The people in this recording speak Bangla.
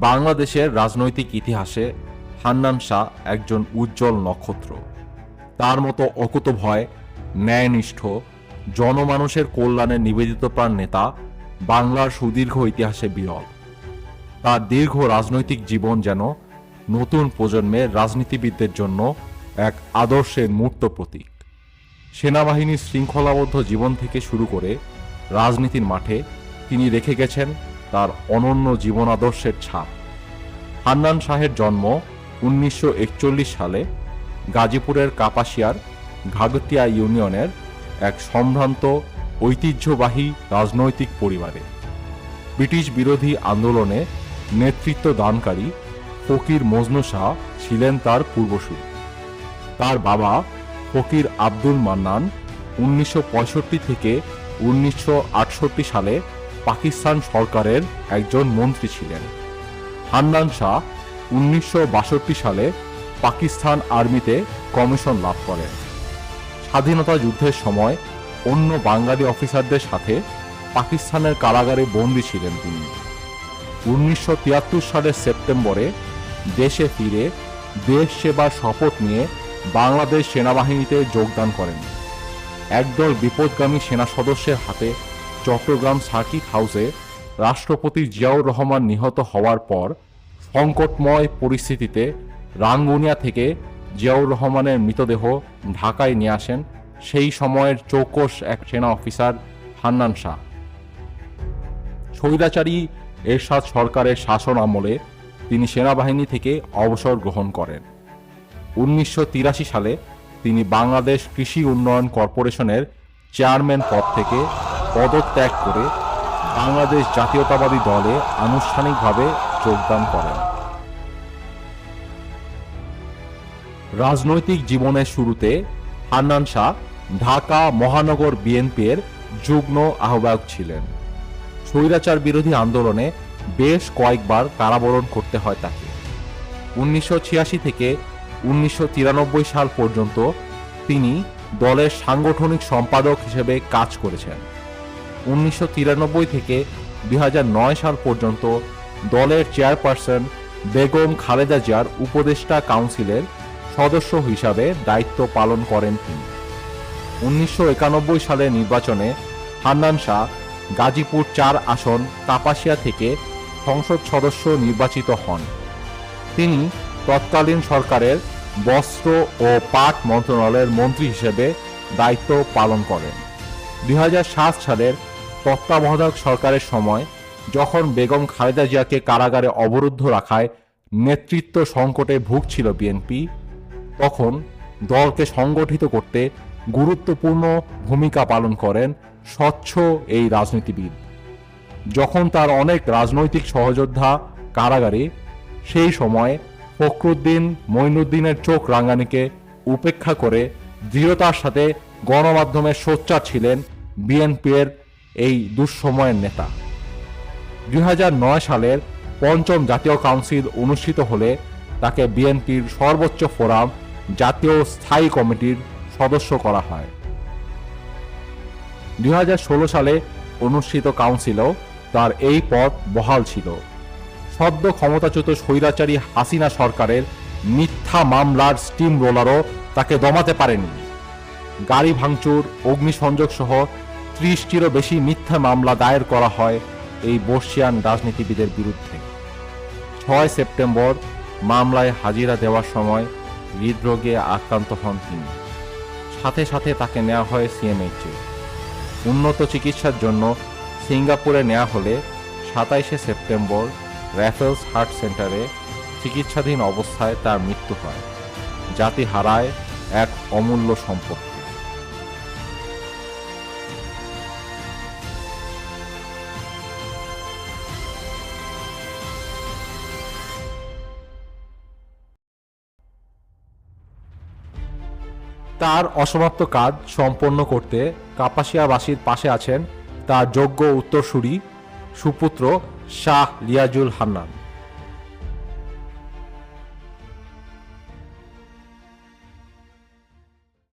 বাংলাদেশের রাজনৈতিক ইতিহাসে হান্নান শাহ একজন উজ্জ্বল নক্ষত্র। তার মতো অকুতভয় ন্যায়নিষ্ঠ, জনমানুষের কল্যাণে নিবেদিত প্রাণ নেতা বাংলার সুদীর্ঘ ইতিহাসে বিরল। তার দীর্ঘ রাজনৈতিক জীবন যেন নতুন প্রজন্মের রাজনীতিবিদদের জন্য এক আদর্শের মূর্ত প্রতীক। সেনাবাহিনীর শৃঙ্খলাবদ্ধ জীবন থেকে শুরু করে রাজনীতির মাঠে তিনি রেখে গেছেন তার অনন্য জীবন আদর্শের ছাপ। হান্নান শাহের জন্ম উনিশশো একচল্লিশ সালে গাজীপুরের কাপাসিয়ার ঘাগটিয়া ইউনিয়নের এক সম্ভ্রান্ত, ঐতিহ্যবাহী রাজনৈতিক পরিবারে। ব্রিটিশ বিরোধী আন্দোলনে নেতৃত্ব দানকারী ফকির মজনু শাহ ছিলেন তার পূর্বসূরি। তার বাবা ফকির আব্দুল মান্নান উনিশশো পঁয়ষট্টি থেকে উনিশশো আটষট্টি সালে পাকিস্তান সরকারের একজন মন্ত্রী ছিলেন। হান্নান শাহ উনিশশো বাষট্টি সালে পাকিস্তান আর্মিতে কমিশন লাভ করেন। স্বাধীনতা যুদ্ধের সময় অন্য বাঙালি অফিসারদের সাথে পাকিস্তানের কারাগারে বন্দী ছিলেন তিনি। উনিশশো তিয়াত্তর সালের সেপ্টেম্বরে দেশে ফিরে দেশ সেবার শপথ নিয়ে বাংলাদেশ সেনাবাহিনীতে যোগদান করেন। একদল বিপদগামী সেনা সদস্যের হাতে চট্টগ্রাম সার্কিট হাউসে রাষ্ট্রপতি জিয়াউর রহমান নিহত হওয়ার পর সংকটময় পরিস্থিতিতে রাঙ্গুনিয়া থেকে জিয়াউর রহমানের মৃতদেহ ঢাকায় নিয়ে আসেন। সেই সময়ের চৌকস এক সেনা অফিসার হান্নান শাহ। স্বৈরাচারী এরশাদ সরকারের শাসন আমলে তিনি সেনাবাহিনী থেকে অবসর গ্রহণ করেন। উনিশশো তিরাশি সালে তিনি বাংলাদেশ কৃষি উন্নয়ন কর্পোরেশনের চেয়ারম্যান পদ থেকে পদত্যাগ করে বাংলাদেশ জাতীয়তাবাদী দলে আনুষ্ঠানিকভাবে যোগদান করেন। রাজনৈতিক জীবনের শুরুতে হান্নান শাহ ঢাকা মহানগর বিএনপির যুগ্ম আহ্বায়ক ছিলেন। স্বৈরাচার বিরোধী আন্দোলনে বেশ কয়েকবার কারাবরণ করতে হয় তাকে। উনিশশো ছিয়াশি থেকে উনিশশো তিরানব্বই সাল পর্যন্ত তিনি দলের সাংগঠনিক সম্পাদক হিসেবে কাজ করেছেন। উনিশশো তিরানব্বই থেকে দুই হাজার নয় সাল পর্যন্ত দলের চেয়ারপারসন বেগম খালেদা জিয়ার উপদেষ্টা কাউন্সিলের সদস্য হিসাবে দায়িত্ব পালন করেন তিনি। উনিশশো একানব্বই সালের নির্বাচনে হান্নান শাহ গাজীপুর চার আসন কাপাসিয়া থেকে সংসদ সদস্য নির্বাচিত হন। তিনি তৎকালীন সরকারের বস্ত্র ও পাট মন্ত্রণালয়ের মন্ত্রী হিসেবে দায়িত্ব পালন করেন। দু হাজার সাত সালের তত্ত্বাবধায়ক সরকারের সময় যখন বেগম খালেদা জিয়াকে কারাগারে অবরুদ্ধ রাখায় নেতৃত্ব সংকটে ভুগছিল বিএনপি, তখন দলকে সংগঠিত করতে গুরুত্বপূর্ণ ভূমিকা পালন করেন স্বচ্ছ এই রাজনীতিবিদ। যখন তার অনেক রাজনৈতিক সহযোদ্ধা কারাগারে, সেই সময় ফখরুদ্দিন মঈনুদ্দিনের চোখ রাঙ্গানিকে উপেক্ষা করে দৃঢ়তার সাথে গণমাধ্যমে সোচ্চার ছিলেন বিএনপির এই দুঃসময়ের নেতা। দুই হাজার নয় সালের পঞ্চম জাতীয় কাউন্সিল অনুষ্ঠিত হলে তাকে বিএনপির সর্বোচ্চ ফোরাম জাতীয় স্থায়ী কমিটির সদস্য করা হয়। দুই সালে অনুষ্ঠিত কাউন্সিলও তার এই পদ বহাল ছিল। সদ্য ক্ষমতাচ্যুত স্বৈরাচারী হাসিনা সরকারের মিথ্যা মামলার স্টিম রোলারও তাকে দমাতে পারেনি। গাড়ি ভাঙচুর অগ্নিসংযোগ সহ ত্রিশটিরও বেশি মিথ্যা মামলা দায়ের করা হয় এই বর্ষিয়ান রাজনীতিবিদের বিরুদ্ধে। ছয় সেপ্টেম্বর মামলায় হাজিরা দেওয়ার সময় হৃদরোগে আক্রান্ত হন তিনি। সাথে সাথে তাকে নেওয়া হয় সিএমএইচে উন্নত চিকিৎসার জন্য সিঙ্গাপুরে নেওয়া হলে সাতাইশে সেপ্টেম্বর র্যাফেলস হার্ট সেন্টারে চিকিৎসাধীন অবস্থায় তার মৃত্যু হয়। জাতি হারায় এক অমূল্য সম্পত্তি তার অসমাপ্ত কাজ সম্পন্ন করতে কাপাসিয়াবাসীর পাশে আছেন তার যোগ্য উত্তরসূরি সুপুত্র শাহ লিয়াজুল হান্নান।